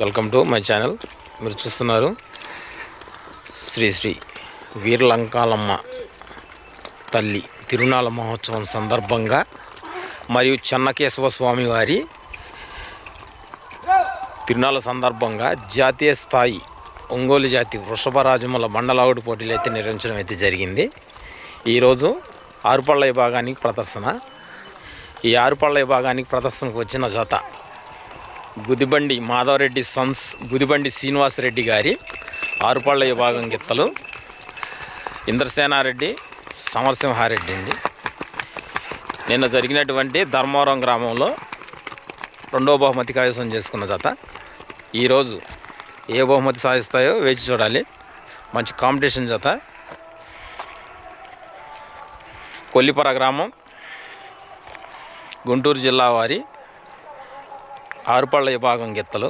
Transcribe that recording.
Welcome to my channel. మీరు చూస్తున్నారు శ్రీ శ్రీ వీరలంకాలమ్మ తల్లి తిరునాళ మహోత్సవం సందర్భంగా మరియు చెన్నకేశవ స్వామి వారి తిరునాళ్ళ సందర్భంగా జాతీయ స్థాయి ఒంగోలు జాతి వృషభరాజముల మండలావుడి పోటీలు అయితే నిర్వహించడం అయితే జరిగింది. ఈరోజు ఆరుపళ్ళ విభాగానికి ప్రదర్శన. ఈ ఆరుపళ్ళ విభాగానికి ప్రదర్శనకు వచ్చిన జత గుదిబండి మాధవరెడ్డి సన్స్ గుదిబండి శ్రీనివాసరెడ్డి గారి ఆరుపళ్ళ విభాగం గిత్తలు. ఇంద్రసేనారెడ్డి సమరసింహారెడ్డి అండి. నిన్న జరిగినటువంటి ధర్మవరం గ్రామంలో రెండో బహుమతి కైవసం చేసుకున్న జత. ఈరోజు ఏ బహుమతి సాధిస్తాయో వేచి చూడాలి. మంచి కాంపిటీషన్ జత. కొల్లిపర గ్రామం గుంటూరు జిల్లా వారి ఆరుపళ్ళ విభాగం గిత్తలు.